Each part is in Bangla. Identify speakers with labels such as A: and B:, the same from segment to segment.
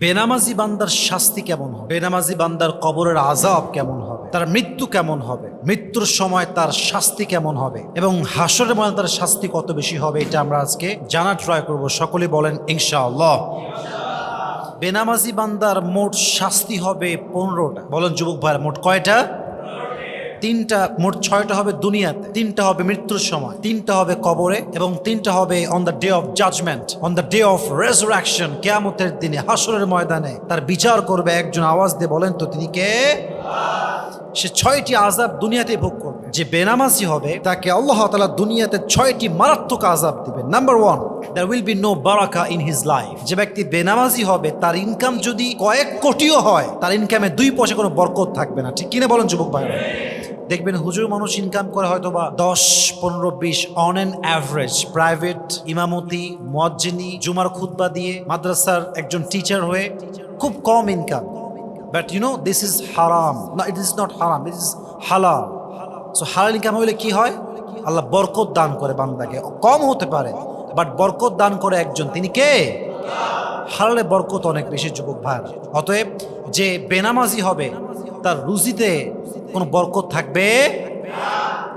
A: বেনামাজি বান্দার শাস্তি কেমন হবে? বেনামাজি বান্দার কবরের আজাব কেমন হবে? তার মৃত্যু কেমন হবে? মৃত্যুর সময় তার শাস্তি কেমন হবে? এবং হাসরের মধ্যে তার শাস্তি কত বেশি হবে, এটা আমরা আজকে জানা ট্রাই করব। সকলে বলেন, ইনশাআল্লাহ। বেনামাজি বান্দার মোট শাস্তি হবে পনেরোটা। বলেন, যুবক ভাইয়ের, মোট কয়টা? তিনটা, মোট ছয়টা হবে দুনিয়াতে, তিনটা হবে মৃত্যুর সময়, তিনটা হবে কবরে এবং তিনটা হবে on the day of judgment on the day of resurrection কেয়ামতের দিনে হাসরের ময়দানে। তার বিচার করবে একজন, আওয়াজ দিয়ে বলেন তো তিনি কে? সে ছয়টি আজাব দুনিয়াতে ভোগ করবে। যে বেনামাজি হবে, তাকে আল্লাহ তালা দুনিয়াতে ছয়টি মারাত্মক আজাব দিবে number one there will be no Baraka in his life যে ব্যক্তি বেনামাজি হবে, তার ইনকাম যদি কয়েক কোটিও হয়, তার ইনকামে দুই পয়সা কোনো বরকত থাকবে না। ঠিক কিনা বলেন যুবক ভাইরা? দেখবেন হুজুর মানুষ ইনকাম করে হয়তো বা দশ, পনেরো, বিশ অন অ্যান অ্যাভারেজ প্রাইভেট ইমামতি, মুয়াজ্জিনি, জুমার খুতবা দিয়ে মাদ্রাসার একজন টিচার হয়ে খুব কম income but you know this is হারাম না ইট ইজ নট হারাম ইট ইজ হালাল সো হালাল ইনকাম হলে কি হয়? আল্লাহ বরকত দান করে বান্দাকে। কম হতে পারে বাট বরকত দান করে একজন। তিনি কে? হালালে বরকত অনেক বেশি, যুবক ভাই। অতএব যে বেনামাজি হবে, তার রুজিতে কোনো বরকত থাকবে?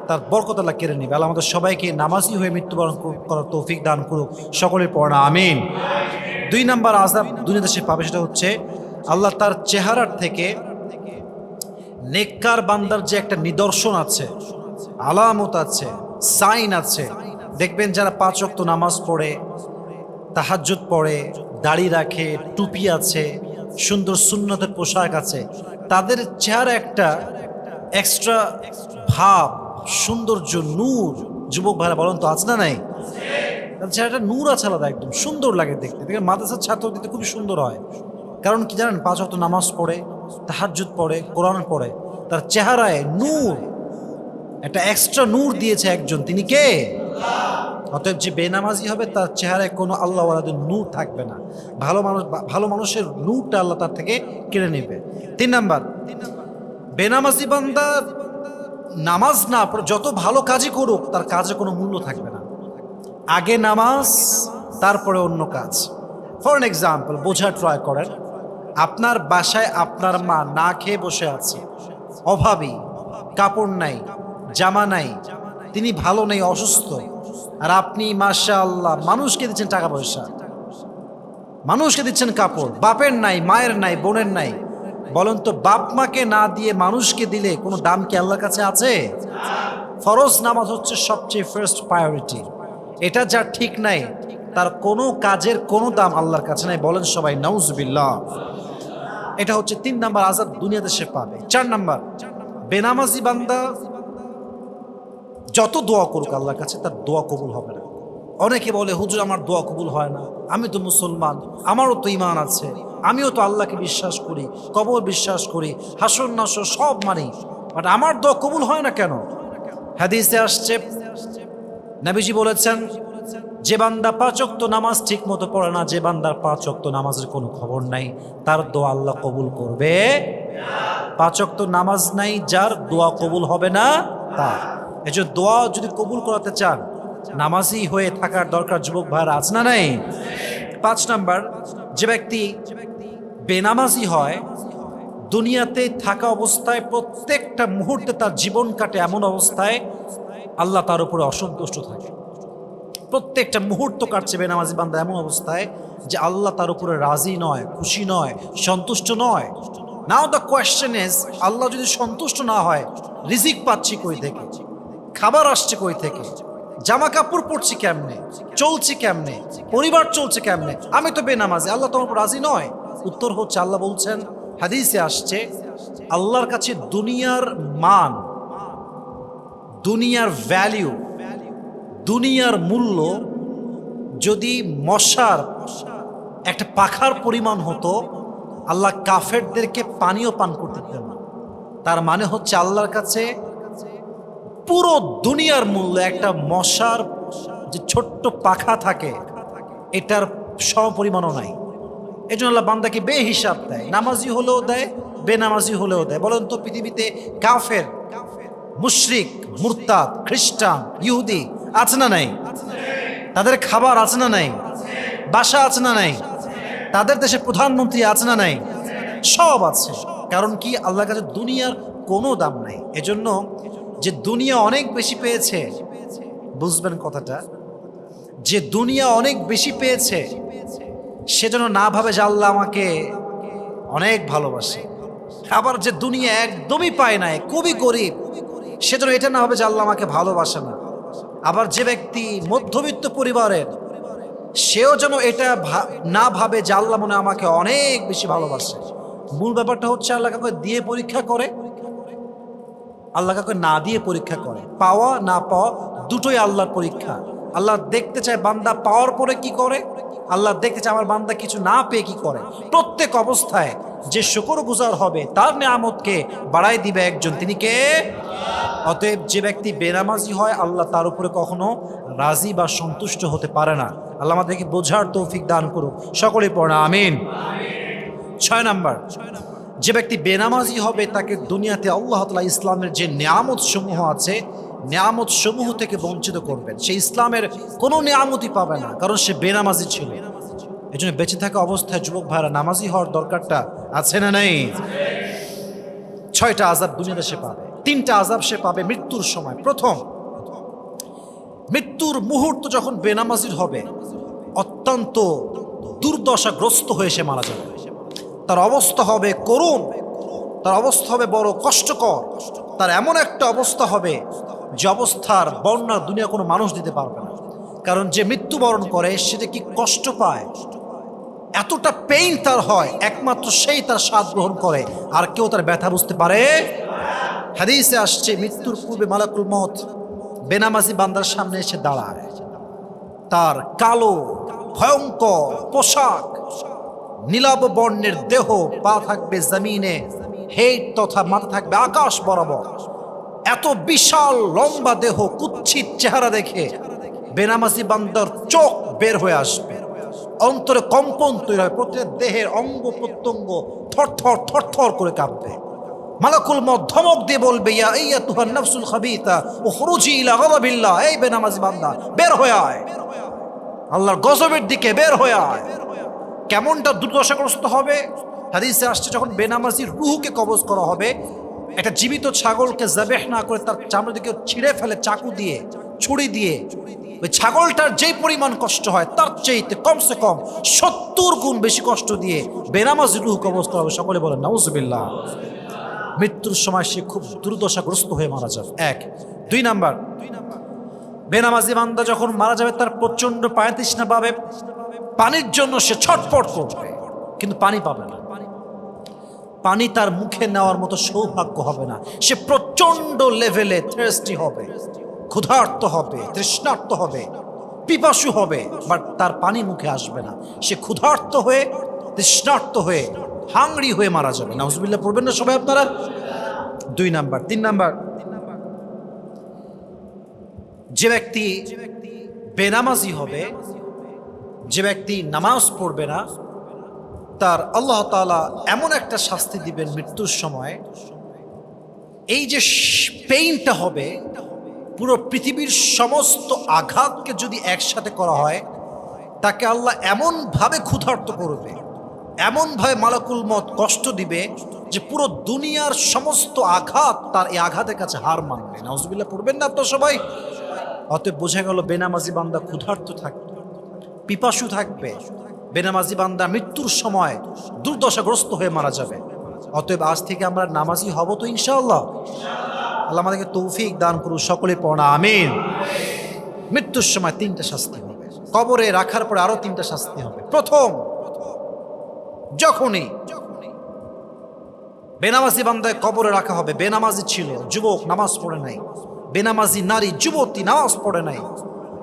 A: তার বরকত আল্লাহ কেড়ে নিবে। আল্লাহ আমাদের সবাইকে নামাজি হয়ে মৃত্যুবরণ করার তৌফিক দান করুক। সকলের পড়া আমিন। দুই নাম্বার আজাব দুনিয়া দেশে পাবে সেটা হচ্ছে, আল্লাহ তার চেহারার থেকে নেককার বান্দার যে একটা নিদর্শন আছে, আলামত আছে, সাইন আছে, দেখবেন যারা পাঁচ ওয়াক্ত নামাজ পড়ে, তাহাজ্জুদ পড়ে, দাড়ি রাখে, টুপি আছে, সুন্দর সুন্নতের পোশাক আছে, তাদের চেহারা একটা এক্সট্রা ভাব, সৌন্দর্য, নূর। যুবক ভাইরা বলেন তো, আছে না নাই? চেহারাটা নূর আছে আলাদা একদম, সুন্দর লাগে দেখতে। দেখেন, মাদ্রাসার ছাত্র দিতে খুবই সুন্দর হয়। কারণ কি জানেন, পাঁচ অক্ট নামাজ পড়ে, তাহাজ্জুদ পড়ে, কোরআন পড়ে। তার চেহারায় নূর, একটা এক্সট্রা নূর দিয়েছে একজন। তিনি কে? অতএব যে বেনামাজি হবে, তার চেহারায় কোনো আল্লাহ নূর থাকবে না। ভালো মানুষ, ভালো মানুষের নূরটা আল্লাহ তার থেকে কেড়ে নেবে। তিন নাম্বার বেনামাজি বান্দা নামাজ না যত ভালো কাজই করুক, তার কাজে কোনো মূল্য থাকবে না। আগে নামাজ, তারপরে অন্য কাজ। ফর এন এক্সাম্পল বোঝা ট্রাই করেন। আপনার বাসায় আপনার মা না খেয়ে বসে আছে। অভাবী, কাপড় নাই, জামা নাই, তিনি ভালো নেই, অসুস্থ। আর আপনি মাশা আল্লাহ মানুষকে দিচ্ছেন টাকা পয়সা। মানুষকে দিচ্ছেন কাপড়। বাপের নাই, মায়ের নাই, বোনের নাই। বলেন তো, বাপ মাকে না দিয়ে মানুষকে দিলে কোনো দাম কি আল্লাহর কাছে আছে? ফরজ নামাজ হচ্ছে সবচেয়ে ফার্স্ট প্রায়োরিটি এটা যা ঠিক নাই, তার কোনো কাজের কোনো দাম আল্লাহর কাছে নাই। বলেন সবাই, নাউজবিল্লাহ। এটা হচ্ছে তিন নাম্বার আজাদ দুনিয়াতে সে পাবে। চার নাম্বার, বেনামাজি বান্দা যত দোয়া করুক আল্লাহর কাছে, তার দোয়া কবুল হবে না। অনেকে বলে, হুজুর, আমার দোয়া কবুল হয় না। আমি তো মুসলমান, আমারও তো ইমান আছে। আমিও তো আল্লাহকে বিশ্বাস করি, কবর বিশ্বাস করি, হাসর নাসর সব মানি। বাট আমার দোয়া কবুল হয় না কেন? হাদিসে আসছে, নবীজি বলেছেন, যে বান্দা পাঁচক্ত নামাজ ঠিক মতো পড়ে না, যে বান্দার পাঁচক্ত নামাজের কোনো খবর নাই। তার দোয়া আল্লাহ কবুল করবে। পাঁচক্ত নামাজ নাই, যার দোয়া কবুল হবে না, তার। এই যে দোয়া যদি কবুল করাতে চান নামাজি হয়ে থাকার দরকার যুবক ভাইরা আছে না নাই? পাঁচ নাম্বার, যে ব্যক্তি বেনামাজি হয়, দুনিয়াতে থাকা অবস্থায় প্রত্যেকটা মুহূর্তে তার জীবন কাটে এমন অবস্থায় আল্লাহ তার উপরে অসন্তুষ্ট থাকে। প্রত্যেকটা মুহূর্ত কাটছে বেনামাজি বান্দা এমন অবস্থায় যে আল্লাহ তার উপরে রাজি নয়, খুশি নয়, সন্তুষ্ট নয়। নাও দ্য কোয়েশ্চেন ইজ আল্লাহ যদি সন্তুষ্ট না হয়, রিজিক পাচ্ছি কই থেকে? খাবার আসছে কই থেকে? জামা কাপড় পরছি কেমনে? চলছি কেমনে? পরিবার চলছে কেমনে? আমি তো বেনামাজি, আল্লাহ তোমার রাজি নয়। উত্তর হচ্ছে, আল্লাহ বলছেন, হাদিসে আসছে, আল্লাহর কাছে দুনিয়ার মান, দুনিয়ার ভ্যালিউ দুনিয়ার মূল্য যদি মশার একটা পাখার পরিমাণ হতো, আল্লাহ কাফেরদেরকে পানীয় পান করতে দিতেন তার মানে হচ্ছে, আল্লাহর কাছে পুরো দুনিয়ার মূল্য, একটা মশার যে ছোট্ট পাখা থাকে, এটার সমপরিমাণও নাই। এই জন্য আল্লাহ বান্দাকে বে হিসাব দেয়। নামাজি হলেও দেয়, বেনামাজি হলেও দেয়। বলেন তো পৃথিবীতে কাফের, মুশরিক, মুরতাদ, খ্রিস্টান, ইহুদি আছে না নাই? তাদের খাবার আছে না নাই? বাসা আছে না নাই? তাদের দেশে প্রধানমন্ত্রী আছে না নাই? সব আছে। কারণ কি? আল্লাহর কাছে দুনিয়ার কোনো দাম নাই। এজন্য যে দুনিয়া অনেক বেশি পেয়েছে। বুঝবেন কথাটা? যে দুনিয়া অনেক বেশি পেয়েছে, সে যেন না ভাবে যে আমাকে অনেক ভালোবাসে। আবার যে দুনিয়া একদমই পায় নাই, খুবই গরিব, সে যেন এটা না হবে যে আল্লাহ আমাকে ভালোবাসে না। আবার যে ব্যক্তি মধ্যবিত্ত পরিবারের, সেও যেন এটা না ভাবে যে আল্লাহ মনে আমাকে অনেক বেশি ভালোবাসে। মূল ব্যাপারটা হচ্ছে আল্লাহ দিয়ে পরীক্ষা করে আল্লাহ কাউকে না দিয়ে পরীক্ষা করে। পাওয়া, না পাওয়া, দুটোই আল্লাহর পরীক্ষা। আল্লাহ দেখতে চায় বান্দা পাওয়ার পরে কি করে? আল্লাহ দেখতে চায় আমার বান্দা কিছু না পেয়ে কি করে? প্রত্যেক অবস্থায় যে শুকর গুজার হবে, তার নিয়ামতকে বাড়াই দিবে একজন। তিনি কে? অতএব যে ব্যক্তি বেনামাজি হয়, আল্লাহ তার উপরে কখনো রাজি বা সন্তুষ্ট হতে পারে না। আল্লাহ আমাদেরকে বোঝার তৌফিক দান করুক। সকলেই পড়া, আমিন। ছয় নাম্বার। যে ব্যক্তি বেনামাজি হবে, তাকে দুনিয়াতে আল্লাহ তালা ইসলামের যে নিয়ামত সমূহ আছে নিয়ামত সমূহ থেকে বঞ্চিত করবেন। সে ইসলামের কোনো নিয়ামতই পাবে না, কারণ সে বেনামাজি ছিল। এই জন্য বেঁচে থাকা অবস্থায় যুবক ভাইরা, নামাজি হওয়ার দরকারটা আছে না নাই? ছয়টা আজাব দুনিয়াতে সে পাবে, তিনটা আজাব সে পাবে মৃত্যুর সময়। প্রথম, মৃত্যুর মুহূর্ত যখন বেনামাজির হবে, অত্যন্ত দুর্দশাগ্রস্ত হয়ে সে মারা যাবে। তার অবস্থা হবে করুণ, তার অবস্থা হবে বড় কষ্টকর, তার এমন একটা অবস্থা হবে যে অবস্থার বর্ণনা দুনিয়া কোনো মানুষ দিতে পারবে না। কারণ যে মৃত্যুবরণ করে সেটা কি কষ্ট পায়, এতটা পেইন তার হয়, একমাত্র সেই তার স্বাদ গ্রহণ করে, আর কেউ তার ব্যথা বুঝতে পারে? হাদিসে আসছে, মৃত্যুর পূর্বে মালাকুল মত বেনামাজি বান্দার সামনে এসে দাঁড়ায়। তার কালো, ভয়ঙ্কর পোশাক নীলাভ বর্ণের দেহ পা থাকবে জমিনে, হেট তথা মাথা থাকবে আকাশ বরাবর। এত বিশাল লম্বা দেহ কুচ্ছিত চেহারা দেখে বেনামাজি বান্দার চোখ বের হয়ে আসবে। অন্তরে কম্পন তৈরি হয়, প্রত্যেক দেহের অঙ্গ প্রত্যঙ্গ থরথর থরথর করে কাঁপবে। মালাকুল মত ধমক দিয়ে বলবে, ইয়া ইয়া তুহার নফসুল খাবিতা ও খরুজি ইলা গদাবিল্লাহ এই বেনামাজি বান্দা, বের হয়ে আয়। আল্লাহর গজবের দিকে বের হয়ে আয়। কেমনটা দুর্দশাগ্রস্ত হবে? হাদিসে আসছে যখন বেনামাজির রুহুকে কবজ করা হবে, একটা জীবিত ছাগলকে জাবেহ না করে তার চামড়া দিকে ছিঁড়ে ফেলে, চাকু দিয়ে, ছুরি দিয়ে, ওই ছাগলটার যেই পরিমাণ কষ্ট হয়, তার চেয়েতে কমসে কম সত্তর গুণ বেশি কষ্ট দিয়ে বেনামাজির রুহু কবজ করা হবে। সকলে বলেন, নাউজুবিল্লাহ। মৃত্যুর সময় সে খুব দুর্দশাগ্রস্ত হয়ে মারা যাবে। এক। দুই নাম্বার। বেনামাজি বান্দা যখন মারা যাবে, তার প্রচণ্ড পায়ে তৃষ্ণা পাবে। পানির জন্য সে ছটফট করবে, কিন্তু পানি পাবে না। পানি তার মুখে নেওয়ার মতো সৌভাগ্য হবে না। সে প্রচণ্ড লেভেলে থ্রেস্টি হবে, ক্ষুধার্ত হবে, তৃষ্ণার্ত হবে, পিপাসু হবে বাট তার পানি মুখে আসবে না। সে ক্ষুধার্ত হয়ে, তৃষ্ণার্ত হয়ে হাংড়ি হয়ে মারা যাবে। নাউজুবিল্লাহ, পড়বেন না সবাই আপনারা? দুই নাম্বার, তিন নাম্বার। যে ব্যক্তি বেনামাজি হবে যে ব্যক্তি নামাজ পড়বে না, তার আল্লাহ তাআলা এমন একটা শাস্তি দিবেন মৃত্যুর সময়। এই যে পেইনটা হবে, পুরো পৃথিবীর সমস্ত আঘাতকে যদি একসাথে করা হয়, তাকে আল্লাহ এমনভাবে ক্ষুধার্ত করবে, এমনভাবে মালাকুল মত কষ্ট দিবে যে পুরো দুনিয়ার সমস্ত আঘাত তার এই আঘাতের কাছে হার মানবে। নাউজুবিল্লাহ, পড়বেন না তো সবাই? অতএব বোঝা গেল বেনামাজি বান্দা ক্ষুধার্ত থাকবে। পিপাসু থাকবে, বেনামাজি বান্দা মৃত্যুর সময় দুর্দশাগ্রস্ত হয়ে মারা যাবে। অতএব আজ থেকে আমরা নামাজি হব তো ইনশাআল্লাহ। আল্লাহ আমাদেরকে তৌফিক দান করুন সকলে পড়া আমিন। মৃত্যুর সময় তিনটা শাস্তি হবে। কবরে রাখার পরে আরও তিনটা শাস্তি হবে। প্রথম, যখনই বেনামাজি বান্দায় কবরে রাখা হবে, বেনামাজি ছিল, যুবক নামাজ পড়ে নাই। বেনামাজি নারী, যুবতী নামাজ পড়ে নাই।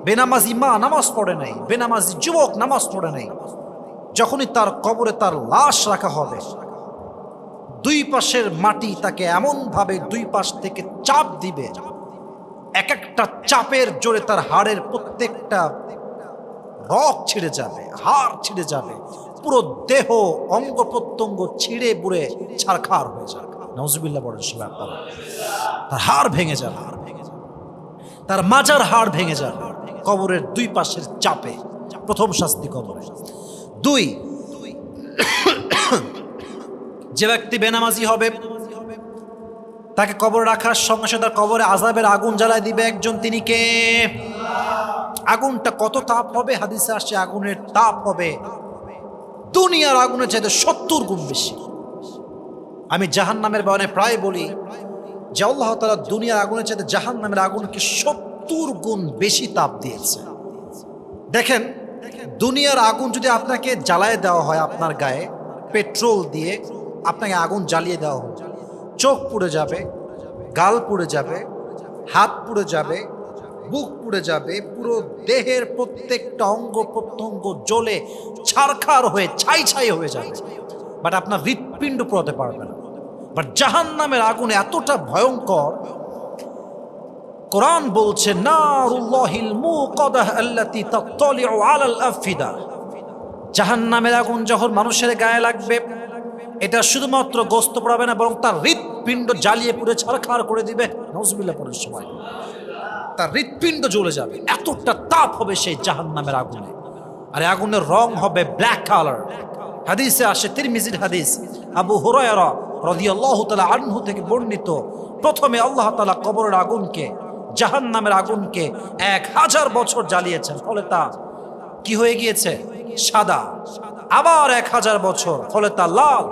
A: বেনামাজি মা নামাজ পড়ে নাই, বেনামাজি যুবক নামাজ পড়ে নাই। যখনই তার কবরে তার লাশ রাখা হবে, দুই পাশের মাটি তাকে এমনভাবে দুই পাশ থেকে চাপ দিবে, এক একটা চাপের জোরে তার হাড়ের প্রত্যেকটা রক ছিঁড়ে যাবে, হাড় ছিঁড়ে যাবে, পুরো দেহ অঙ্গ প্রত্যঙ্গ ছিঁড়ে বুড়ে ছারখার হয়ে যাবে। নজবিল্লা আপনারা তার হাড় ভেঙে যাবে, তার মাজার হাড় ভেঙে যাবে। কবরের দুই পাশের চাপে। প্রথম শাস্তি কবরে। দুই, যে ব্যক্তি বেনামাজি হবে, তাকে কবর রাখার সঙ্গে সাথে তার কবরে আজাবের আগুন জ্বালায় দিবে একজন। তিনি কে? আগুনটা কত তাপ হবে? হাদিসে আসছে আগুনের তাপ হবে। দুনিয়ার আগুনের চাইতে সত্তর গুণ বেশি। আমি জাহান নামের বয়ানে প্রায় বলি যে আল্লাহ তালা দুনিয়ার আগুনের চাইতে জাহান নামের আগুনকে সত্তর গুণ বেশি তাপ দিয়েছে। দেখেন, দুনিয়ার আগুন যদি আপনাকে জ্বালায় দেওয়া হয় আপনার গায়ে, পেট্রোল দিয়ে আপনাকে আগুন জ্বালিয়ে দেওয়া হয় চোখ পুড়ে যাবে, গাল পুড়ে যাবে, হাত পুড়ে যাবে, বুক পুড়ে যাবে, পুরো দেহের প্রত্যেকটা অঙ্গ প্রত্যঙ্গ জ্বলে ছারখার হয়ে, ছাই ছাই হয়ে যাবে। বাট আপনার হৃৎপিণ্ড পুরোতে পারবে না। বাট জাহান নামের আগুন এতটা ভয়ঙ্কর কোরআন বলছে আফিদা। জাহান্নামের আগুন যখন মানুষের গায়ে লাগবে, এটা শুধুমাত্র গোস্ত পড়াবে না, বরং তার হৃৎপিণ্ড জ্বালিয়ে পুড়ে ছাড়খাড় করে দিবে। নজবিল্লা পরের সময় তার হৃৎপিণ্ড জ্বলে যাবে। এতটা তাপ হবে সেই জাহান্নামের আগুনে। আর আগুনের রং হবে ব্ল্যাক কালার। হাদিসে আসে, তিরমিজির হাদিস, আবু হুরায়রা রাদিয়াল্লাহু তাআলা আনহু থেকে বর্ণিত, প্রথমে আল্লাহ তালা কবরের আগুনকে জাহান্নামের আগুনকে এক হাজার বছর জ্বালিয়েছেন। ফলে তা কি হয়ে গিয়েছে? সাদা। আবার এক হাজার বছর। ফলে তা লাল।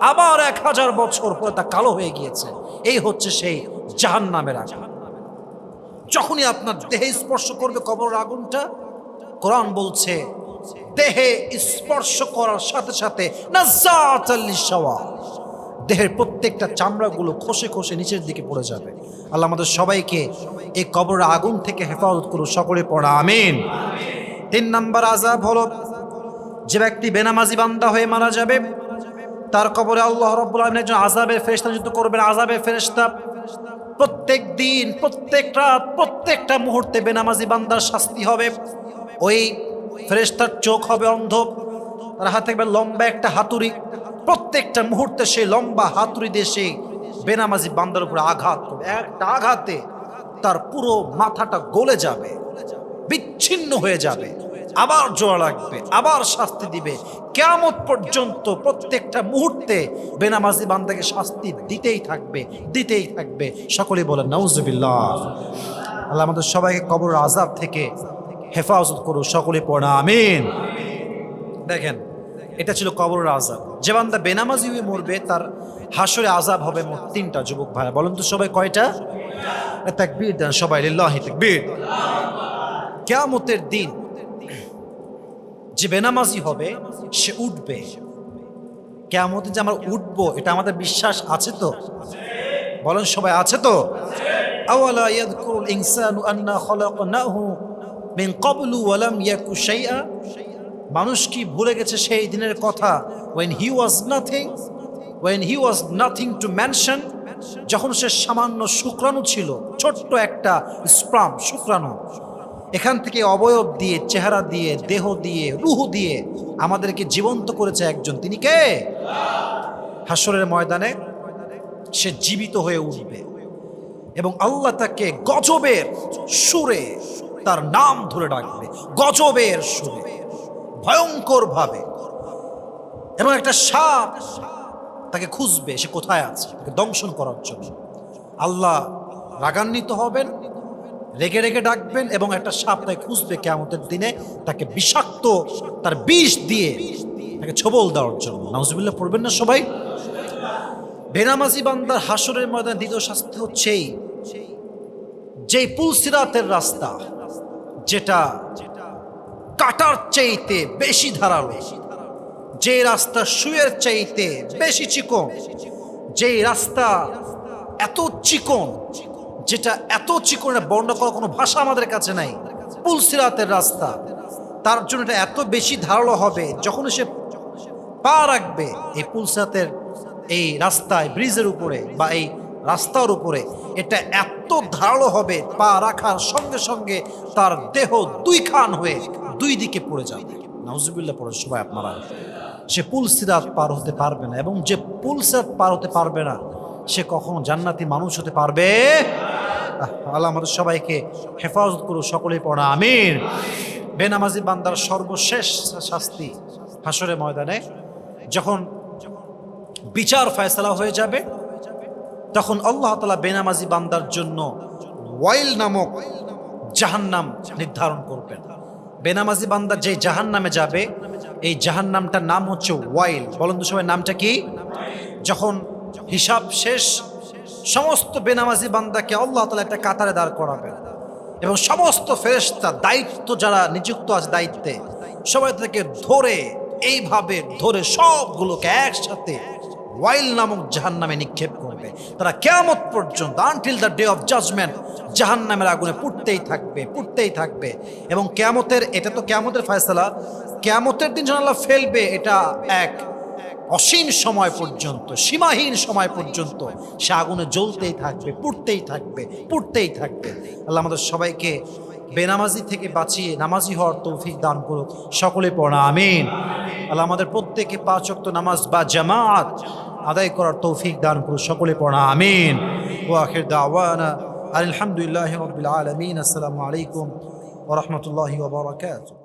A: আবার এক হাজার বছর। ফলে তা কালো হয়ে গিয়েছে। এই হচ্ছে সেই জাহান্নামের আগুন। যখনই আপনার দেহে স্পর্শ করবে কবর আগুনটা, কোরআন বলছে, দেহে স্পর্শ করার সাথে সাথে লিশাওয়া। দেহের প্রত্যেকটা চামড়াগুলো খসে খসে নিচের দিকে পড়ে যাবে। আল্লাহ আমাদের সবাইকে এই কবর আগুন থেকে হেফাজত করুন সকলে পড়া, আমিন। তিন নাম্বার আজাব হলো, যে ব্যক্তি বেনামাজি বান্দা হয়ে মারা যাবে, তার কবরে আল্লাহ রব্বুল আলমিন একজন আজাবের ফেরেস্তা যুক্ত করবেন। আজাবের ফেরেস্তা প্রত্যেক দিন, প্রত্যেক রাত, প্রত্যেকটা মুহূর্তে বেনামাজি বান্দার শাস্তি হবে। ওই ফেরেস্তার চোখ হবে অন্ধ, তার হাতে লম্বা একটা হাতুড়ি প্রত্যেকটা মুহূর্তে সেই লম্বা হাতুড়ি দিয়ে সেই বেনামাজি বান্দার উপরে আঘাত করবে। একটা আঘাতে তার পুরো মাথাটা গলে যাবে, বিচ্ছিন্ন হয়ে যাবে, আবার জোড়া লাগবে, আবার শাস্তি দিবে। কেমন পর্যন্ত প্রত্যেকটা মুহূর্তে বেনামাজি বান্দাকে শাস্তি দিতেই থাকবে দিতেই থাকবে। সকলে বলেন, নাউজুবিল্লাহ। আল্লাহ আমাদের সবাইকে কবর আজাব থেকে হেফাজত করুন সকলে পড়া, আমিন। দেখেন এটা ছিল কবর আজাব যে বান্দা বেনামাজি হয়ে মরবে, তার হাসরে আজাব হবে মোট তিনটা যুবক ভাইয়া বলেন তো সবাই কয়টা? তাকবীর দেন সবাই, লিল্লাহি তাকবীর। কেয়ামতের দিন যে বেনামাজি হবে, সে উঠবে। কেয়ামতে যে আমরা উঠবো, এটা আমাদের বিশ্বাস আছে তো? বলেন সবাই আছে তো? আওয়ালা ইয়াদকুরুল ইনসানু আন্না খলাকনাহু মিন ক্বাবলু ওয়া লাম ইয়াকু শাইআ? মানুষ কি ভুলে গেছে সেই দিনের কথা? When he was nothing when he was nothing to mention, যখন সে সামান্য শুক্রাণু ছিল, ছোট্ট একটা স্প্রাম, শুক্রাণু, এখান থেকে অবয়ব দিয়ে, চেহারা দিয়ে, দেহ দিয়ে, রুহ দিয়ে আমাদেরকে জীবন্ত করেছে একজন। তিনি কে? হাসরের ময়দানে সে জীবিত হয়ে উঠবে এবং আল্লাহ তাকে গজবের সুরে তার নাম ধরে ডাকবে। গজবের সুরে। ভয়ঙ্কর ভাবে এবং একটা সাপ তাকে খুঁজবে, সে কোথায় আছে? তাকে দংশন করার জন্য। আল্লাহ রাগান্বিত হবেন, রেগে রেগে ডাকবেন এবং একটা সাপ তাকে খুঁজবে কেমতের দিনে। তাকে বিষাক্ত, তার বিষ দিয়ে তাকে ছবল দেওয়ার জন্য। নাউজুবিল্লাহ, পড়বেন না সবাই? বেনামাজি বান্দার হাসরের ময়দানে দ্বিতীয় শাস্তি হচ্ছেই যেই পুলসিরাতের রাস্তা, যেটা কাটার চাইতে বেশি ধারালো। যে রাস্তা শুয়ের চাইতে বেশি চিকন, যে রাস্তা এত চিকন, যেটা এত চিকন এটা বর্ণনা করার কোনো ভাষা আমাদের কাছে নাই, পুলসিরাতের রাস্তা। তার জন্য এটা এত বেশি ধারালো হবে যখন সে পা রাখবে এই পুলসিরাতের এই রাস্তায়, ব্রিজের উপরে বা এই রাস্তার উপরে। এটা এত ধারালো হবে, পা রাখার সঙ্গে সঙ্গে তার দেহ দুই খান হয়ে দুই দিকে পড়ে যাবে। নাউজুবিল্লাহ পড়ে সবাই আপনারা। সে পুল সিরাত পার হতে পারবে না এবং যে পুল সিরাত পার হতে পারবে না, সে কখনো জান্নাতি মানুষ হতে পারবে? আল্লাহ আমাদের সবাইকে হেফাজত করুক, সকলেই পড়া আমির বেনামাজি বান্দার সর্বশেষ শাস্তি হাসরে ময়দানে যখন বিচার ফয়সলা হয়ে যাবে তখন আল্লাহ তালা বেনামাজি বান্দার জন্য ওয়াইল নামক জাহান্নাম নির্ধারণ করবেন। বেনামাজি বান্দা যে জাহান্নামে যাবে, এই জাহান্নামটার নাম হচ্ছে ওয়াইল। বলুন তো সবাই, নামটা কি? যখন হিসাব শেষ, সমস্ত বেনামাজি বান্দাকে আল্লাহ তালা একটা কাতারে দাঁড় করাবেন এবং সমস্ত ফেরেশতা, দায়িত্ব যারা নিযুক্ত আছে দায়িত্বে, সবাই থেকে ধরে, এইভাবে ধরে সবগুলোকে একসাথে ওয়াইল নামক জাহান নামে নিক্ষেপ করবে। তারা কেয়ামত পর্যন্ত until the day of judgment জাহান নামের আগুনে পুড়তেই থাকবে পুড়তেই থাকবে। এবং কেয়ামতের, এটা তো কেয়ামতের ফয়সালা। কেয়ামতের দিন আল্লাহ ফেলবে, এটা এক অসীম সময় পর্যন্ত, সীমাহীন সময় পর্যন্ত, সে আগুনে জ্বলতেই থাকবে, পুড়তেই থাকবে পুড়তেই থাকবে। আল্লাহ আমাদের সবাইকে বেনামাজি থেকে বাঁচিয়ে নামাজি হওয়ার তৌফিক দান করুক। সকলে পড়া, আমিন। আল্লাহ আমাদের প্রত্যেকে পাঁচ ওয়াক্ত নামাজ বা জামাত আদায় করার তৌফিক দান করুক সকলে পড়া, আমিন। ওয়াখির দাওয়ানা, আলহামদুলিল্লাহ রবিল আলমিন, আসসালামু আলাইকুম ওরহমতুল্লাহি ওবরাকাতুহ